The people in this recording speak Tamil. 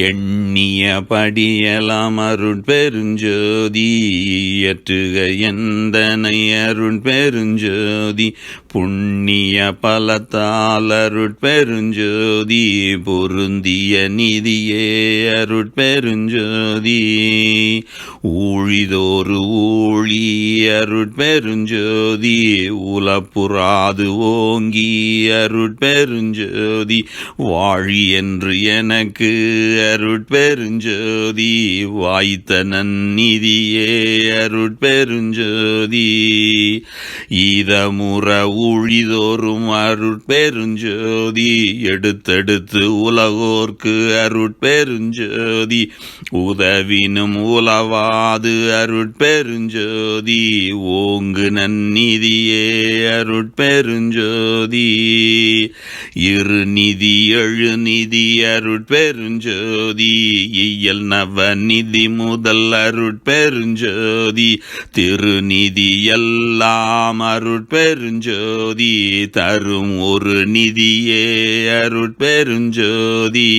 எண்ணிய படியலாம் அருள் பெருஞ்சோதி ஏற்றுக எந்தனை அருள் பெருஞ்சோதி புண்ணிய பலத்தால் அருள் பெருஞ்சோதி பொருந்திய நிதியே அருள் பெருஞ்சோதி ஊழிதோறு ஊழி அருள் பெருஞ்சோதி உலப்புறாது ஓங்கி அருள் பெருஞ்சோதி வாழி என்று எனக்கு அருட்பெருஞ்சோதி வாய்த்த நன்னிதியே அருட்பெருஞ்சோதி. ஈதமுற ஊழிதோறும் அருட்பெருஞ்சோதி எடுத்தெடுத்து உலகோர்க்கு அருட்பெருஞ்சோதி. உதவினும் உலவாது அருட்பெருஞ்சோதி ஓங்கு நன்னிதியே அருட்பெருஞ்சோதி. இருநிதி எழுநிதி அருட்பெருஞ்சோதி இயல் நவநிதி முதல் அருட்பெருஞ்சோதி. திருநிதி எல்லாம் அருட்பெருஞ்சோதி தரும் ஒரு நிதியே அருட்பெருஞ்சோதி.